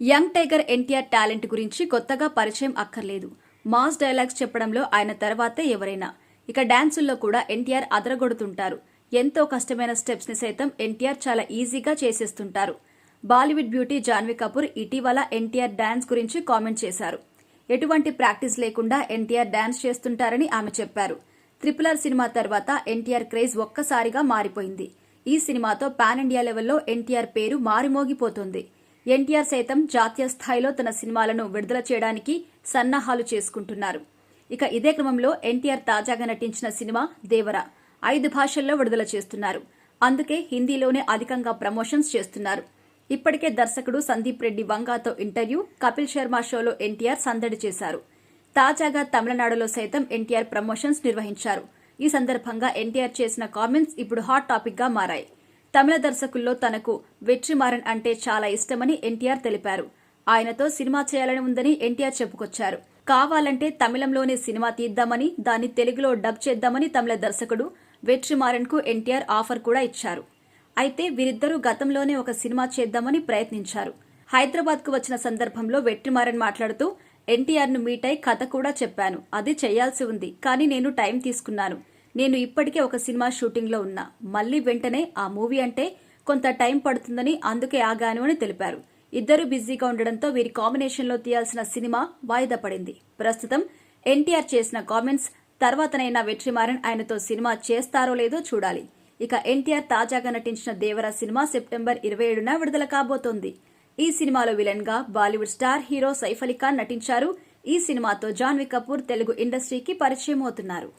Young tiger NTR talent గురించి కొత్తగా పరిచయం అక్కర్లేదు. మాస్ డైలాగ్స్ చెప్పడంలో ఆయన తర్వాతే ఎవరైనా. ఇక డాన్సుల్లో కూడా ఎన్టీఆర్ అదరగొడుతుంటారు. ఎంతో కష్టమైన స్టెప్స్ని సైతం ఎన్టీఆర్ చాలా ఈజీగా చేసేస్తుంటారు. బాలీవుడ్ బ్యూటీ జాన్వీ కపూర్ ఇటీవల ఎన్టీఆర్ డాన్స్ గురించి కామెంట్ చేశారు. ఎటువంటి ప్రాక్టీస్ లేకుండా ఎన్టీఆర్ డాన్స్ చేస్తుంటారని ఆమె చెప్పారు. త్రిపుల్ ఆర్ సినిమా తర్వాత ఎన్టీఆర్ క్రేజ్ ఒక్కసారిగా మారిపోయింది. ఈ సినిమాతో పాన్ ఇండియా లెవెల్లో ఎన్టీఆర్ పేరు మారిమోగిపోతుంది. ఎన్టీఆర్ సైతం జాతీయ స్థాయిలో తన సినిమాలను విడుదల చేయడానికి సన్నాహాలు చేసుకుంటున్నారు. ఇక ఇదే క్రమంలో ఎన్టీఆర్ తాజాగా నటించిన సినిమా దేవర ఐదు భాషల్లో విడుదల చేస్తున్నారు. అందుకే హిందీలోనే అధికంగా ప్రమోషన్స్ చేస్తున్నారు. ఇప్పటికే దర్శకుడు సందీప్ రెడ్డి వంగాతో ఇంటర్వ్యూ కపిల్ శర్మ షోలో ఎన్టీఆర్ సందడి చేశారు. తాజాగా తమిళనాడులో సైతం ఎన్టీఆర్ ప్రమోషన్స్ నిర్వహించారు. ఈ సందర్భంగా ఎన్టీఆర్ చేసిన కామెంట్స్ ఇప్పుడు హాట్ టాపిక్గా మారాయి. తమిళ దర్శకుల్లో తనకు వెట్రిమారన్ అంటే చాలా ఇష్టమని ఎన్టీఆర్ తెలిపారు. ఆయనతో సినిమా చేయాలని ఉందని ఎన్టీఆర్ చెప్పుకొచ్చారు. కావాలంటే తమిళంలోనే సినిమా తీద్దామని దాన్ని తెలుగులో డబ్ చేద్దామని తమిళ దర్శకుడు వెట్రిమారన్కు ఎన్టీఆర్ ఆఫర్ కూడా ఇచ్చారు. అయితే వీరిద్దరూ గతంలోనే ఒక సినిమా చేద్దామని ప్రయత్నించారు. హైదరాబాద్కు వచ్చిన సందర్భంలో వెట్రిమారన్ మాట్లాడుతూ ఎన్టీఆర్ను మీట్ అయి కథ కూడా చెప్పాను. అది చేయాల్సి ఉంది. కానీ నేను టైం తీసుకున్నాను. నేను ఇప్పటికే ఒక సినిమా షూటింగ్లో ఉన్నా. మళ్ళీ వెంటనే ఆ మూవీ అంటే కొంత టైం పడుతుందని అందుకే ఆగాను అని తెలిపారు. ఇద్దరు బిజీగా ఉండడంతో వీరి కాంబినేషన్లో తీయాల్సిన సినిమా వాయిదా పడింది. ప్రస్తుతం ఎన్టీఆర్ చేసిన కామెంట్స్ తర్వాతనైనా వెట్రిమారన్ ఆయనతో సినిమా చేస్తారో లేదో చూడాలి. ఇక ఎన్టీఆర్ తాజాగా నటించిన దేవర సినిమా సెప్టెంబర్ ఇరవై ఏడున విడుదల కాబోతోంది. ఈ సినిమాలో విలన్గా బాలీవుడ్ స్టార్ హీరో సైఫ్ అలీ ఖాన్ నటించారు. ఈ సినిమాతో జాన్వీ కపూర్ తెలుగు ఇండస్ట్రీకి పరిచయం అవుతున్నారు